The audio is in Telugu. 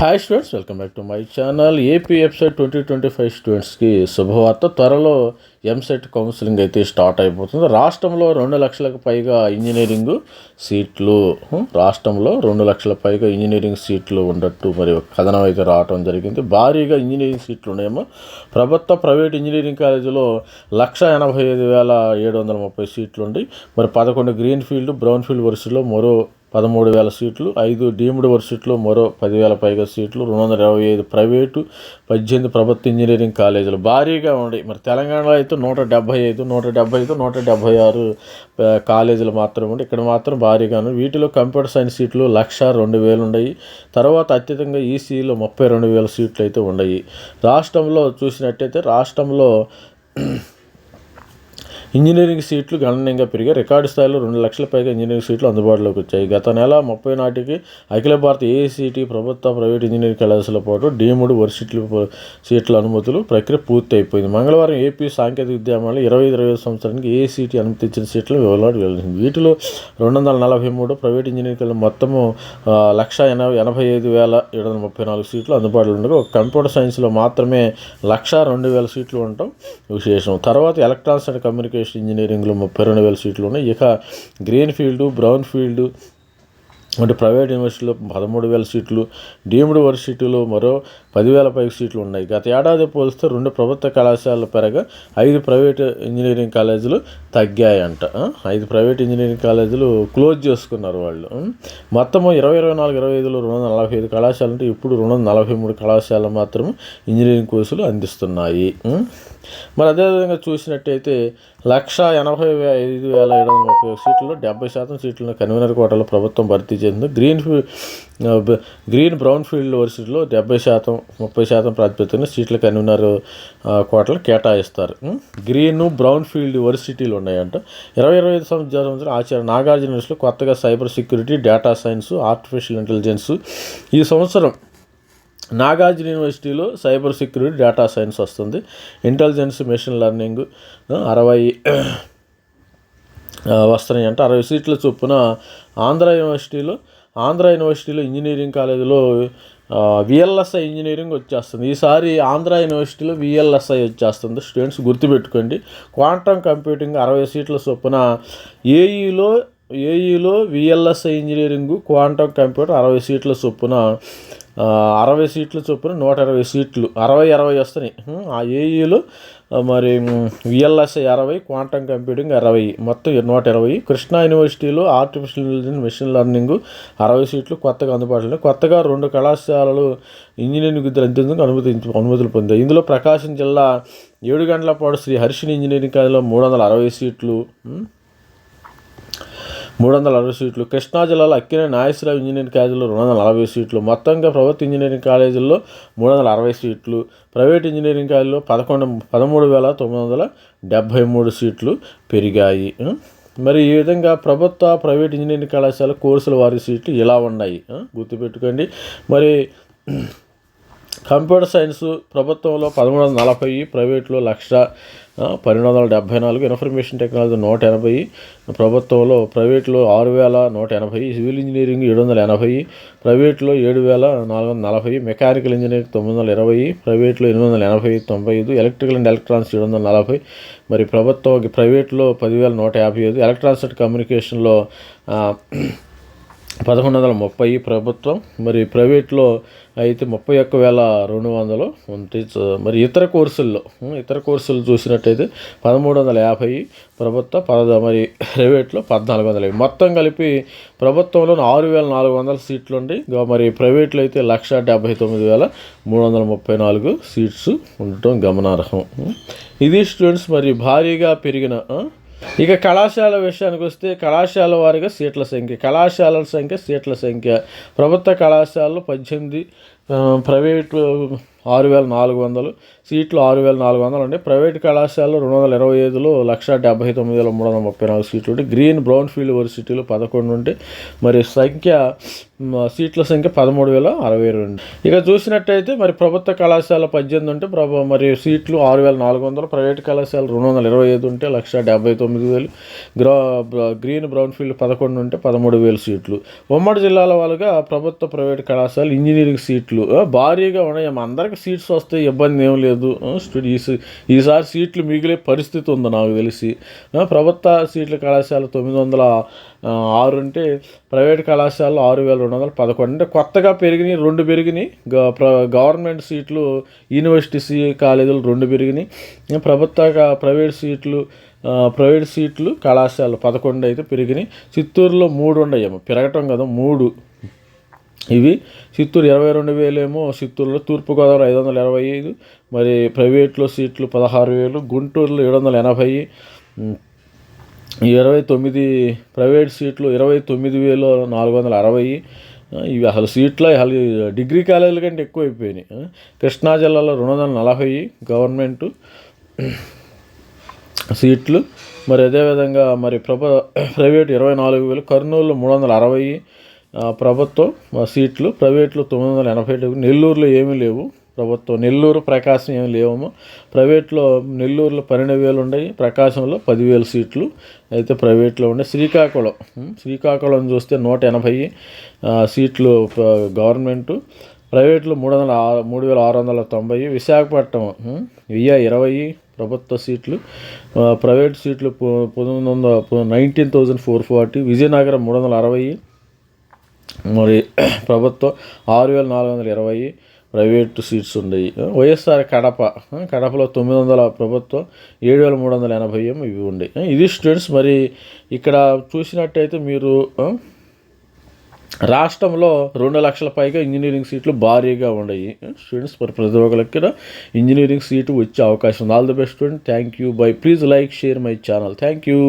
Hi students welcome back to my channel AP website twenty twenty five స్టూడెంట్స్కి శుభవార్త. త్వరలో ఎంసెట్ కౌన్సిలింగ్ అయితే స్టార్ట్ అయిపోతుంది. రాష్ట్రంలో రెండు లక్షలకు పైగా ఇంజనీరింగ్ సీట్లు రాష్ట్రంలో రెండు లక్షల పైగా ఇంజనీరింగ్ సీట్లు ఉన్నట్టు మరి కథనం అయితే రావడం జరిగింది. భారీగా ఇంజనీరింగ్ సీట్లు ఉన్నాయేమో. ప్రభుత్వ ప్రైవేట్ ఇంజనీరింగ్ కాలేజీలో లక్ష ఎనభై ఐదు వేల ఏడు వందల ముప్పై సీట్లు ఉండి మరి పదకొండు గ్రీన్ ఫీల్డ్ బ్రౌన్ ఫీల్డ్ వరుసలో మరో పదమూడు వేల సీట్లు ఐదు డీమ్డ్ వర్సిటీలో మరో పదివేల పైగా సీట్లు రెండు వందల ఇరవై ఐదు ప్రైవేటు పద్దెనిమిది ప్రభుత్వ ఇంజనీరింగ్ కాలేజీలు. భారీగా ఉన్నాయి మరి తెలంగాణలో అయితే నూట డెబ్భై ఐదు నూట డెబ్భై ఐదు నూట డెబ్భై ఆరు కాలేజీలు మాత్రం ఉండి ఇక్కడ మాత్రం భారీగా ఉన్నాయి వీటిలో కంప్యూటర్ సైన్స్ సీట్లు లక్ష రెండు వేలు ఉన్నాయి తర్వాత అత్యధికంగా ఈసీలో ముప్పై రెండు వేల సీట్లు అయితే ఉన్నాయి రాష్ట్రంలో చూసినట్టయితే రాష్ట్రంలో ఇంజనీరింగ్ సీట్లు గణనీయంగా పెరిగాయి. రికార్డు స్థాయిలో రెండు లక్షల పైగా ఇంజనీరింగ్ సీట్లు అందుబాటులోకి వచ్చాయి. గత నెల ముప్పై నాటికి అఖిల భారత ఏఐసిటి ప్రభుత్వ ప్రైవేట్ ఇంజనీరింగ్ కళాశాల పాటు డీముడు వర్సిటీలు సీట్ల అనుమతులు ప్రక్రియ పూర్తి అయిపోయింది మంగళవారం ఏపీ సాంకేతిక విద్యామండలి ఇరవై ఇరవై ఐదు సంవత్సరానికి ఏఐసిటి అనుమతించిన సీట్లు వివరాలు వెళ్ళింది వీటిలో రెండు వందల నలభై మూడు ప్రైవేట్ ఇంజనీరింగ్ మొత్తము లక్ష ఎనభై ఎనభై ఐదు వేల ఏడు వందల ముప్పై నాలుగు సీట్లు అందుబాటులో ఉండగా ఒక కంప్యూటర్ సైన్స్లో మాత్రమే లక్ష రెండు వేల సీట్లు ఉండటం విశేషం. తర్వాత ఎలక్ట్రానిక్స్ అండ్ కమ్యూనికేషన్ ఇంజనీరింగ్లో ముప్పై రెండు వేల సీట్లు ఉన్నాయి. ఇక గ్రీన్ ఫీల్డ్ బ్రౌన్ ఫీల్డ్ అంటే ప్రైవేట్ యూనివర్సిటీలో పదమూడు వేల సీట్లు డీమ్డ్ యూనివర్సిటీలో మరో పదివేల పైకి సీట్లు ఉన్నాయి. గత ఏడాది పోలిస్తే రెండు ప్రభుత్వ కళాశాలలు పెరగా ఐదు ప్రైవేట్ ఇంజనీరింగ్ కాలేజీలు తగ్గాయంట. ఐదు ప్రైవేట్ ఇంజనీరింగ్ కాలేజీలు క్లోజ్ చేసుకున్నారు వాళ్ళు. మొత్తం మొత్తము ఇరవై ఇరవై నాలుగు ఇరవై ఐదులో రెండు వందల నలభై ఐదు కళాశాలలు అంటే ఇప్పుడు రెండు వందల నలభై మూడు కళాశాలలు మాత్రం ఇంజనీరింగ్ కోర్సులు అందిస్తున్నాయి. మరి అదేవిధంగా చూసినట్టయితే లక్ష ఎనభై ఐదు వేల ఏడు వందల ముప్పై సీట్లలో డెబ్బై శాతం సీట్లను కన్వీనర్ కోటలో ప్రభుత్వం భర్తీ చేసింది. గ్రీన్ ఫీ గ్రీన్ బ్రౌన్ ఫీల్డ్ వర్సిటీలో డెబ్బై శాతం ముప్పై శాతం ప్రాతిపదికన సీట్ల కన్వీనర్ కోటలు కేటాయిస్తారు. గ్రీన్ బ్రౌన్ ఫీల్డ్ యూనివర్సిటీలు ఉన్నాయంట. ఇరవై ఇరవై ఐదు సంవత్సరం ఆచార్య నాగార్జున యూనివర్సిటీలో కొత్తగా cyber security data science artificial intelligence. ఈ సంవత్సరం నాగార్జున యూనివర్సిటీలో సైబర్ సెక్యూరిటీ డేటా సైన్స్ వస్తుంది. ఇంటెలిజెన్స్ మెషిన్ లెర్నింగ్ అరవై ఆ, వస్తున్నాయి అంటే అరవై సీట్ల చొప్పున ఆంధ్ర యూనివర్సిటీలో ఆంధ్ర యూనివర్సిటీలో ఇంజనీరింగ్ కాలేజీలో విఎల్ఎస్ఐ ఇంజనీరింగ్ వచ్చేస్తుంది. ఈసారి ఆంధ్ర యూనివర్సిటీలో విఎల్ఎస్ఐ వచ్చేస్తుంది. స్టూడెంట్స్ గుర్తుపెట్టుకోండి. క్వాంటమ్ కంప్యూటింగ్ అరవై సీట్ల చొప్పున ఏఈలో ఏఈలో విఎల్ఎస్ఐ ఇంజనీరింగ్ క్వాంటమ్ కంప్యూటర్ అరవై సీట్ల చొప్పున అరవై సీట్లు చొప్పున నూట ఇరవై సీట్లు అరవై అరవై వస్తున్నాయి. ఆ ఏఈలో మరి విఎల్ఎస్ఐ అరవై క్వాంటమ్ కంప్యూటింగ్ అరవై మొత్తం నూట ఇరవై కృష్ణా యూనివర్సిటీలో ఆర్టిఫిషియల్ ఇంటెలిజెన్స్ మెషిన్ లెర్నింగ్ అరవై సీట్లు కొత్తగా అందుబాటులో ఉన్నాయి. కొత్తగా రెండు కళాశాలలు ఇంజనీరింగ్ విద్యలు అందించేందుకు అనుమతి అనుమతులు పొందాయి. ఇందులో ప్రకాశం జిల్లా ఏడు గంటల పాటు శ్రీ హర్షిని ఇంజనీరింగ్ కాలేజీలో మూడు వందల అరవై సీట్లు మూడు వందల అరవై సీట్లు. కృష్ణా జిల్లాలో అక్కిన నాగేశ్వరరావు ఇంజనీరింగ్ కాలేజీలో రెండు వందల నలభై సీట్లు. మొత్తంగా ప్రభుత్వ ఇంజనీరింగ్ కాలేజీల్లో మూడు వందల అరవై సీట్లు. ప్రైవేట్ ఇంజనీరింగ్ కాలేజీలో పదకొండు పదమూడు వేల తొమ్మిది వందల డెబ్భై మూడు సీట్లు పెరిగాయి. మరి ఈ విధంగా ప్రభుత్వ ప్రైవేట్ ఇంజనీరింగ్ కళాశాల కోర్సుల వారి సీట్లు ఇలా ఉన్నాయి. గుర్తుపెట్టుకోండి. మరి కంప్యూటర్ సైన్స్ ప్రభుత్వంలో పదమూడు వందల నలభై ప్రైవేట్లో లక్ష పన్నెండు వందల డెబ్బై నాలుగు ఇన్ఫర్మేషన్ టెక్నాలజీ నూట ఎనభై ప్రభుత్వంలో ప్రైవేట్లో ఆరు వేల నూట ఎనభై సివిల్ ఇంజనీరింగ్ ఏడు వందల ఎనభై ప్రైవేట్లో ఏడు వేల నాలుగు వందల నలభై మెకానికల్ ఇంజనీరింగ్ తొమ్మిది వందల ఇరవై ప్రైవేట్లో ఎనిమిది వందల ఎనభై తొంభై ఐదు ఎలక్ట్రికల్ అండ్ ఎలక్ట్రానిక్స్ ఏడు వందల నలభై మరి ప్రభుత్వం ప్రైవేట్లో పదివేల నూట యాభై ఐదు ఎలక్ట్రానిక్స్ అండ్ కమ్యూనికేషన్లో పదకొండు వందల ముప్పై ప్రభుత్వం మరి ప్రైవేట్లో అయితే ముప్పై ఒక్క వేల రెండు వందలు ఉంటే మరి ఇతర కోర్సుల్లో ఇతర కోర్సులు చూసినట్టయితే పదమూడు వందల యాభై ప్రభుత్వ పద మరి ప్రైవేట్లో పద్నాలుగు వందల మొత్తం కలిపి ప్రభుత్వంలో ఆరు వేల నాలుగు వందల సీట్లు ఉండి మరి ప్రైవేట్లో అయితే లక్ష డెబ్బై తొమ్మిది వేల మూడు వందల ముప్పై నాలుగు సీట్స్ ఉండటం గమనార్హం. ఇది స్టూడెంట్స్ మరి భారీగా పెరిగిన ఇక కళాశాల విషయానికి వస్తే కళాశాల వారిగా సీట్ల సంఖ్య కళాశాలల సంఖ్య సీట్ల సంఖ్య. ప్రభుత్వ కళాశాలలు పద్దెనిమిది ఆ, ప్రైవేట్ ఆరు వేల నాలుగు వందలు. సీట్లు ఆరు వేల నాలుగు వందలు ఉండే ప్రైవేట్ కళాశాలలో రెండు వందల ఇరవై ఐదులో లక్ష డెబ్బై తొమ్మిది వేల మూడు వందల ముప్పై నాలుగు సీట్లు ఉంటే గ్రీన్ బ్రౌన్ ఫీల్డ్ యూనివర్సిటీలు పదకొండు ఉంటే మరి సంఖ్య సీట్ల సంఖ్య పదమూడు వేల అరవై రెండు. ఇక చూసినట్టయితే మరి ప్రభుత్వ కళాశాల పద్దెనిమిది ఉంటే ప్రభు మరి సీట్లు ఆరు వేల నాలుగు వందలు ప్రైవేట్ కళాశాల రెండు వందల ఇరవై ఐదు ఉంటే లక్ష డెబ్బై తొమ్మిది వేలు. గ్రా గ్రీన్ బ్రౌన్ ఫీల్డ్ పదకొండు ఉంటే పదమూడు వేలు సీట్లు. ఉమ్మడి జిల్లాల వాళ్ళుగా ప్రభుత్వ ప్రైవేట్ కళాశాల ఇంజనీరింగ్ సీట్లు భారీగా ఉన్నాయి. మా అందరికి సీట్స్ వస్తే ఇబ్బంది ఏం లేదు. ఈసారి సీట్లు మిగిలే పరిస్థితి ఉంది నాకు తెలిసి. ప్రభుత్వ సీట్ల కళాశాల తొమ్మిది వందల ఆరు అంటే ప్రైవేట్ కళాశాలలో ఆరు వేల రెండు వందల పదకొండు. అంటే కొత్తగా పెరిగినాయి రెండు పెరిగినాయి. గ- ప్ర గవర్నమెంట్ సీట్లు యూనివర్సిటీ సీ కాలేజీలు రెండు పెరిగినాయి. ప్రభుత్వ ప్రైవేట్ సీట్లు ప్రైవేట్ సీట్లు కళాశాలలు పదకొండు అయితే పెరిగినాయి. చిత్తూరులో మూడు ఉండయేమో పెరగటం కదా మూడు. ఇవి చిత్తూరు ఇరవై రెండు వేలేమో చిత్తూరులో తూర్పుగోదావరి ఐదు వందల ఇరవై ఐదు మరి ప్రైవేట్లో సీట్లు పదహారు వేలు గుంటూరులో ఏడు వందల ఎనభై ఇరవై తొమ్మిది ప్రైవేట్ సీట్లు ఇరవై తొమ్మిది వేలు నాలుగు వందల అరవై ఇవి అసలు సీట్లు అసలు డిగ్రీ కాలేజీల కంటే ఎక్కువ అయిపోయినాయి. కృష్ణా జిల్లాలో రెండు వందల నలభై గవర్నమెంటు సీట్లు మరి అదేవిధంగా మరి ప్రభ ప్రైవేట్ ఇరవై నాలుగు వేలు కర్నూలు మూడు వందల అరవై ప్రభుత్వం సీట్లు ప్రైవేట్లో తొమ్మిది వందల ఎనభై లేవు నెల్లూరులో ఏమీ లేవు. ప్రభుత్వం నెల్లూరు ప్రకాశం ఏమి లేవము ప్రైవేట్లో నెల్లూరులో పన్నెండు వేలు ఉన్నాయి ప్రకాశంలో పదివేల సీట్లు అయితే ప్రైవేట్లో ఉన్నాయి. శ్రీకాకుళం శ్రీకాకుళం చూస్తే నూట ఎనభై సీట్లు గవర్నమెంటు. ప్రైవేట్లో మూడు వందల ఆరు మూడు వేల ఆరు వందల తొంభై విశాఖపట్నం వెయ్యి ఇరవై ప్రభుత్వ సీట్లు. ప్రైవేట్ సీట్లు పంతొమ్మిది వందల nineteen thousand four forty Vizianagaram మూడు వందల అరవై మరి ప్రభుత్వం ఆరు వేల నాలుగు వందల ఇరవై ప్రైవేటు సీట్స్ ఉన్నాయి. వైఎస్ఆర్ కడప కడపలో తొమ్మిది వందల ప్రభుత్వం ఏడు వేల మూడు వందల ఎనభై ఇవి ఉన్నాయి. ఇది స్టూడెంట్స్ మరి ఇక్కడ చూసినట్టయితే మీరు రాష్ట్రంలో రెండు లక్షల పైగా ఇంజనీరింగ్ సీట్లు భారీగా ఉన్నాయి. స్టూడెంట్స్ మరి ప్రతి ఒక్కరికి ఇంజనీరింగ్ సీటు వచ్చే అవకాశం ఉంది. All the best student. Thank you. Bye. Please like share my channel. Thank you.